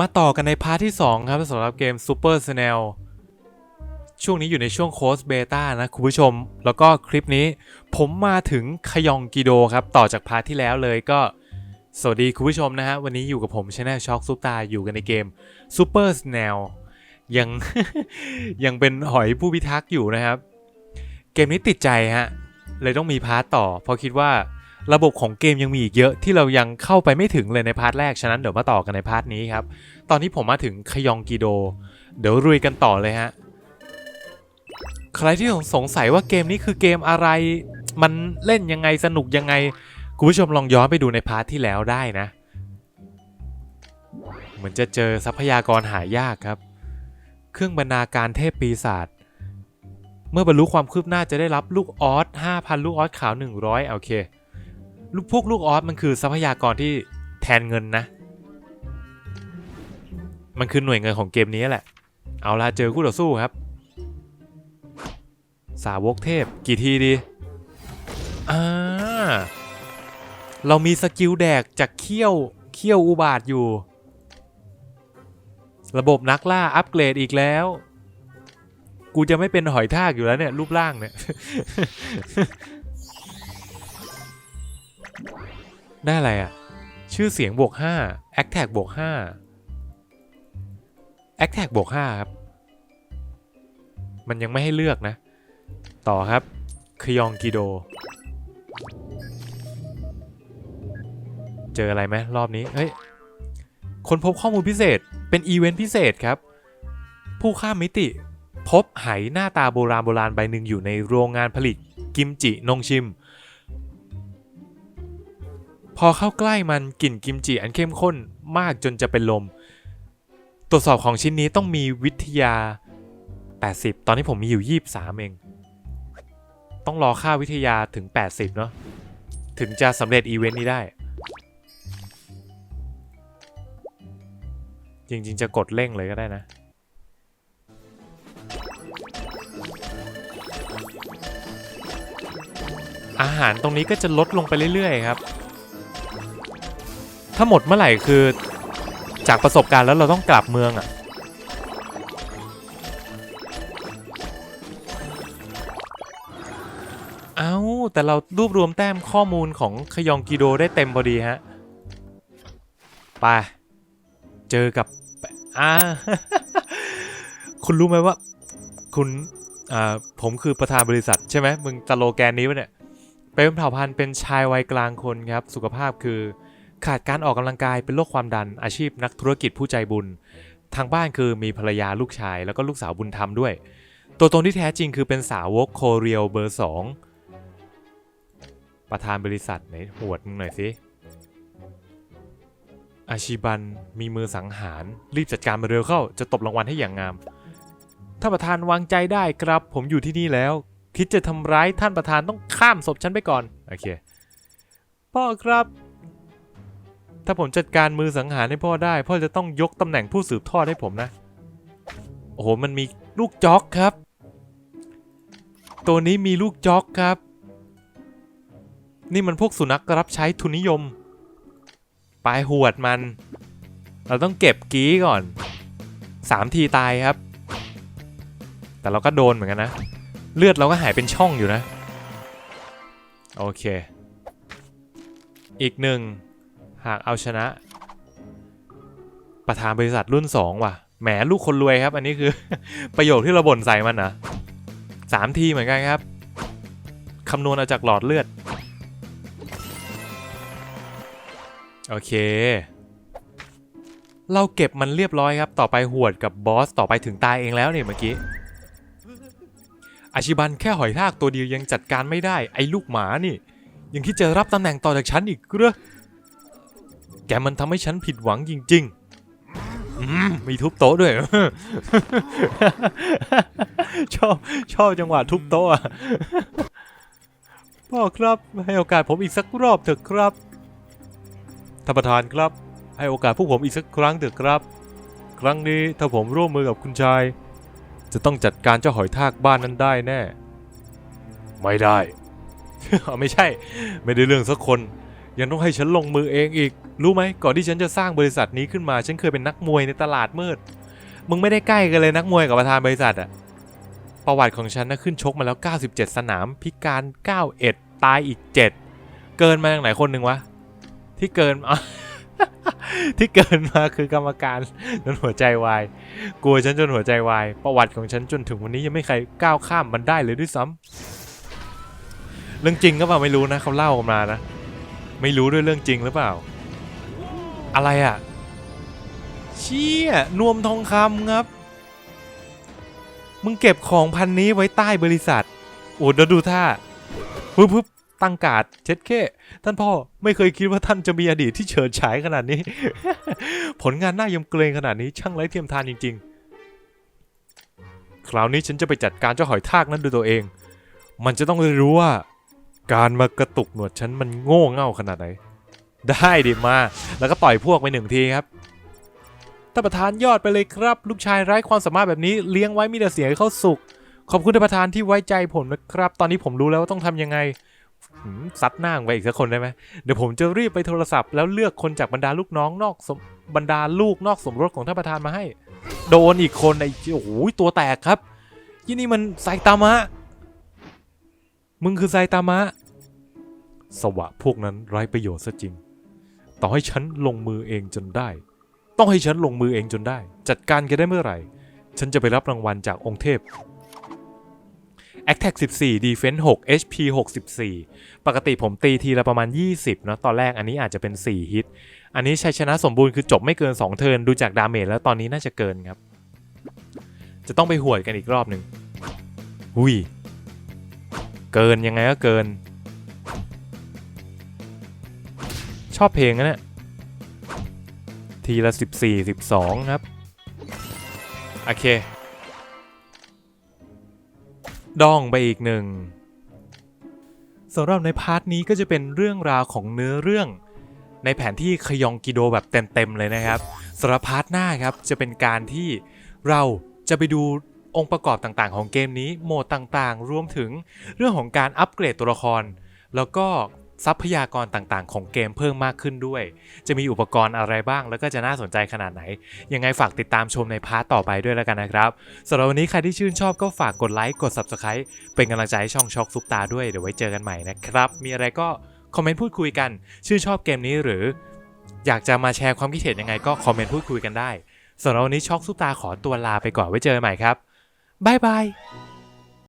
มาต่อกันในพาร์ทที่ 2 ครับสำหรับเกม Super Snail ช่วงนี้อยู่ในช่วงโค้ดเบต้านะคุณผู้ชม แล้วก็คลิปนี้ผมมาถึงขยองกิโดครับ ต่อจากพาร์ทที่แล้วเลยก็ สวัสดีคุณผู้ชมนะฮะ วันนี้อยู่กับผมชแนลช็อกซุปตาอยู่กันในเกม Super Snail ยังยังเป็นหอยผู้พิทักษ์อยู่นะครับ เกมนี้ติดใจฮะ เลยต้องมีพาร์ทต่อเพราะคิดว่า ระบบของเกมยังมีอีกเยอะที่เรายังเข้าไปไม่ถึงเลยในพาร์ทแรก ฉะนั้นเดี๋ยวมาต่อกันในพาร์ทนี้ครับ ตอนนี้ผมมาถึงขยองกิโด เดี๋ยวรุยกันต่อเลยฮะ ใครที่สงสัยว่าเกมนี้คือเกมอะไร มันเล่นยังไงสนุกยังไง คุณผู้ชมลองย้อนไปดูในพาร์ทที่แล้วได้นะ เหมือนจะเจอทรัพยากรหายากครับ เครื่องบรรณาการเทพปีศาจเมื่อบรรลุความคืบหน้าจะได้รับลูกออส5,000 ลูกออสขาว 100 โอเค ลูกพวกลูกออสมันคือทรัพยากรที่แทนเงินนะ มันคือหน่วยเงินของเกมนี้แหละ เอาล่ะเจอคู่ต่อสู้ครับ สาวกเทพกี่ทีดีอ่าเรามีสกิลแดกจากเขี้ยวเขี้ยวอุบาทอยู่ ระบบนักล่าอัปเกรดอีกแล้ว กูจะไม่เป็นหอยทากอยู่แล้วเนี่ย รูปร่างเนี่ย ได้อะไรอะชื่อเสียงบวก5 a c t a g บวก5 a c t a g บวก5ครับ มันยังไม่ให้เลือกนะ ต่อครับคยองกิโด เจออะไรไหมรอบนี้ เฮ้ย คนพบข้อมูลพิเศษ เป็นอีเวนต์พิเศษครับ ผู้ข้ามมิติ พบไหหน้าตาโบราณโบราณใบหนึ่งอยู่ในโรงงานผลิตกิมจินงชิม พอเข้าใกล้มันกลิ่นกิมจิอันเข้มข้นมากจนจะเป็นลม ตรวจสอบของชิ้นนี้ต้องมีวิทยา 80 ตอนนี้ผมมีอยู่ 23 เอง ต้องรอค่าวิทยาถึง 80 เนาะถึงจะสำเร็จอีเวนต์นี้ได้ จริง ๆ จะกดเร่งเลยก็ได้นะอาหารตรงนี้ก็จะลดลงไปเรื่อยๆครับ ถ้าหมดเมื่อไหร่คือ จากประสบการณ์แล้วเราต้องกลับเมืองอะ่ะ เอาแต่เรารวบรวมแต้มข้อมูลของขยองกิโดได้เต็มพอดีฮะ ไป เจอกับ อ่า คุณรู้ไหมว่า คุณอ่าผมคือประธานบริษัทใช่ไหมมึงตโลแกนนี้วะเนี่ย เป็นเผ่าพันธุ์เป็นชายวัยกลางคนครับ สุขภาพคือ ขาดการออกกำลังกายเป็นโรคความดันอาชีพนักธุรกิจผู้ใจบุญ ทางบ้านคือมีภรรยาลูกชายแล้วก็ลูกสาวบุญธรรมด้วย ตัวตนที่แท้จริงคือเป็นสาวกโคเรียลเบอร์สองประธานบริษัทไหนหวดมึงหน่อยสิอาชีบันมีมือสังหาร รีบจัดการมาเร็วเข้า จะตบรางวัลให้อย่างงาม ท่านประธานวางใจได้ครับ ผมอยู่ที่นี่แล้ว คิดจะทำร้ายท่านประธานต้องข้ามศพฉันไปก่อน โอเค พ่อครับ ถ้าผมจัดการมือสังหารให้พ่อได้ พ่อจะต้องยกตำแหน่งผู้สืบทอดให้ผมนะ โอ้โห มันมีลูกจ็อกครับ ตัวนี้มีลูกจ็อกครับ นี่มันพวกสุนัขรับใช้ทุนนิยม ปลายหวดมัน เราต้องเก็บกี้ก่อนสามทีตายครับ แต่เราก็โดนเหมือนกันนะ เลือดเราก็หายเป็นช่องอยู่นะ โอเค อีกหนึ่ง หากเอาชนะ ประธานบริษัทรุ่น 2 ว่ะ แหมลูกคนรวยครับ อันนี้คือ ประโยคที่เราบ่นใส่มันนะสามทีเหมือนกันครับ คำนวณเอาจากหลอดเลือด โอเค เราเก็บมันเรียบร้อยครับ ต่อไปหวดกับบอส ต่อไปถึงตายเองแล้วเนี่ยเมื่อกี้อาชิบันแค่หอยทากตัวเดียวยังจัดการไม่ได้ ไอ้ลูกหมานี่ ยังที่จะรับตำแหน่งต่อจากฉันอีกเหรอ แกมันทำให้ฉันผิดหวังจริง ๆ อืมมีทุบโต๊ะด้วย ชอบชอบจังหวะทุบโต๊ะอะ พ่อครับให้โอกาสผมอีกสักรอบเถอะครับท่านประธานครับ ให้โอกาสพวกผมอีกสักครั้งเถอะครับ ครั้งนี้ถ้าผมร่วมมือกับคุณชาย จะต้องจัดการเจ้าหอยทากบ้านนั้นได้แน่ ไม่ได้ ไม่ใช่ ไม่ได้เรื่องสักคน ยังต้องให้ฉันลงมือเองอีก รู้ไหมก่อนที่ฉันจะสร้างบริษัทนี้ขึ้นมา ฉันเคยเป็นนักมวยในตลาดมืด มึงไม่ได้ใกล้กันเลยนักมวยกับประธานบริษัทอะประวัติของฉันนะขึ้นชกมาแล้ว 97 สนาม พิการ 91 ตายอีก 7 เกินมาจากไหนคนหนึ่งวะ ที่เกินที่เกินมาคือกรรมการจนหัวใจวาย กลัวฉันจนหัวใจวาย ประวัติของฉันจนถึงวันนี้ยังไม่ใครก้าวข้ามมันได้เลยด้วยซ้ำเรื่องจริงก็เปล่าไม่รู้นะเขาเล่ามานะ ไม่รู้ด้วยเรื่องจริงหรือเปล่า อะไรอะ่ะ เชี่ยนวมทองคำครับ มึงเก็บของพันนี้ไว้ใต้บริษัท โอ้เดี๋ยวดูท่าปึ๊บปึ๊บตั้งการ์ดเช็ดเค้ท่านพ่อไม่เคยคิดว่าท่านจะมีอดีตที่เฉิดฉายขนาดนี้ ผลงานน่ายำเกรงขนาดนี้ช่างไร้เทียมทานจริง ๆ คราวนี้ฉันจะไปจัดการเจ้าหอยทากนั้นด้วยตัวเอง มันจะต้องได้รู้ว่า การมากระตุกหนวดฉันมันโง่เง่าขนาดไหน ได้ดิมา แล้วก็ต่อยพวกไปหนึ่งทีครับท่านประธานยอดไปเลยครับ ลูกชายไร้ความสามารถแบบนี้เลี้ยงไว้มีแต่เสียให้เขาสุขขอบคุณท่านประธานที่ไว้ใจผมนะครับ ตอนนี้ผมรู้แล้วว่าต้องทำยังไงซัดหน้ามึงไปอีกสักคนได้ไหมเดี๋ยวผมจะรีบไปโทรศัพท์แล้วเลือกคนจากบรรดาลูกน้องนอกบรรดาลูกนอกสมรสของท่านประธานมาให้ โดนอีกคนไอ้โอ้โหตัวแตกครับยี่นี่มันไซตามะ มึงคือไซตามะ สวะพวกนั้นไร้ประโยชน์ซะจริง ต่อให้ฉันลงมือเองจนได้ ต้องให้ฉันลงมือเองจนได้ จัดการแกันได้เมื่อไหร่ ฉันจะไปรับรางวัลจากองค์เทพ Attack 14 Defense 6 HP 64 ปกติผมตีทีละประมาณ 20นะตอนแรกอันนี้อาจจะเป็น 4 ฮิต อันนี้ชัยชนะสมบูรณ์คือจบไม่เกิน 2 เทิร์นดูจากดาเมจแล้วตอนนี้น่าจะเกินครับ จะต้องไปหวดกันอีกรอบหนึ่งหุย เกินยังไงก็เกิน ชอบเพลงนะเนี่ยทีละ 14 12 ครับ โอเค ดองไปอีกหนึ่งสำหรับในพาร์ทนี้ก็จะเป็นเรื่องราวของเนื้อเรื่องในแผนที่ขยองกิโดแบบเต็มๆเลยนะครับสำหรับพาร์ทหน้าครับจะเป็นการที่เราจะไปดู องค์ประกอบต่างๆ ของเกมนี้โหมดต่างๆ รวมถึงเรื่องของการอัปเกรดตัวละคร แล้วก็ทรัพยากรต่างๆ ของเกมเพิ่มมากขึ้นด้วย จะมีอุปกรณ์อะไรบ้าง แล้วก็จะน่าสนใจขนาดไหน ยังไงฝากติดตามชมในพาร์ตต่อไปด้วยแล้วกันนะครับสำหรับวันนี้ใครที่ชื่นชอบก็ฝากกดไลค์กด Subscribe เป็นกำลังใจให้ช่องช็อกซุปตาด้วยเดี๋ยวไว้เจอกันใหม่นะครับ มีอะไรก็คอมเมนต์พูดคุยกัน ชื่นชอบเกมนี้หรือ อยากจะมาแชร์ความคิดเห็นยังไงก็คอมเมนต์พูดคุยกันได้สำหรับวันนี้ช็อกซุปตาขอตัวลาไปก่อนไว้เจอกันใหม่ครับ บ๊ายบาย